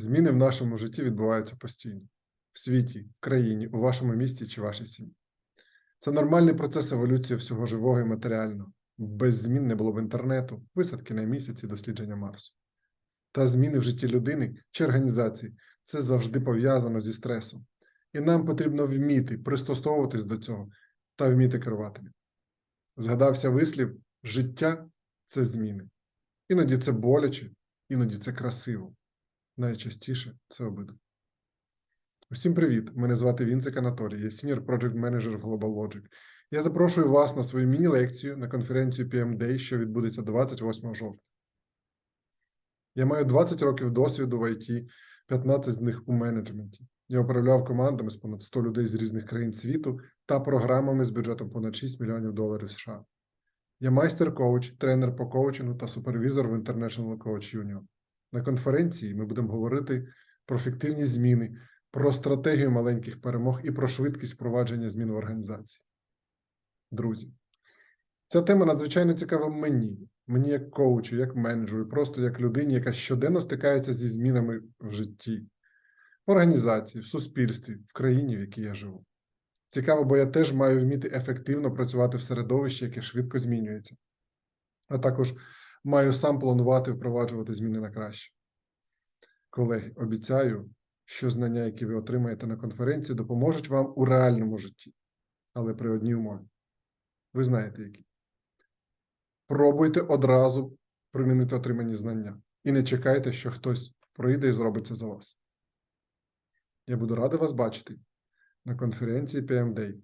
Зміни в нашому житті відбуваються постійно в світі, в країні, у вашому місті чи вашій сім'ї. Це нормальний процес еволюції всього живого і матеріального. Без змін не було б інтернету, висадки на місяці, дослідження Марсу. Та зміни в житті людини чи організації це завжди пов'язано зі стресом. І нам потрібно вміти пристосовуватись до цього та вміти керувати. Згадався вислів: життя це зміни. Іноді це боляче, іноді це красиво. Найчастіше це обидва. Усім привіт! Мене звати Вінцик Анатолій, я Senior Project Manager в Global Logic. Я запрошую вас на свою міні-лекцію на конференцію PM Day, що відбудеться 28 жовтня. Я маю 20 років досвіду в IT, 15 з них у менеджменті. Я управляв командами з понад 100 людей з різних країн світу та програмами з бюджетом понад 6 мільйонів доларів США. Я майстер-коуч, тренер по коучингу та супервізор в International Coach Union. На конференції ми будемо говорити про ефективні зміни, про стратегію маленьких перемог і про швидкість впровадження змін в організації. Друзі, ця тема надзвичайно цікава мені, мені як коучу, як менеджеру, просто як людині, яка щоденно стикається зі змінами в житті, в організації, в суспільстві, в країні, в якій я живу. Цікаво, бо я теж маю вміти ефективно працювати в середовищі, яке швидко змінюється, а також маю сам планувати впроваджувати зміни на краще. Колеги, обіцяю, що знання, які ви отримаєте на конференції, допоможуть вам у реальному житті, але при одній умові. Ви знаєте, які. Пробуйте одразу примінити отримані знання і не чекайте, що хтось прийде і зробить це за вас. Я буду радий вас бачити на конференції PM Day.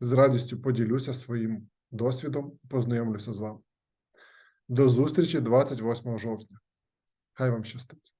З радістю поділюся своїм досвідом, познайомлюся з вами. До зустрічі 28 жовтня. Хай вам щастить!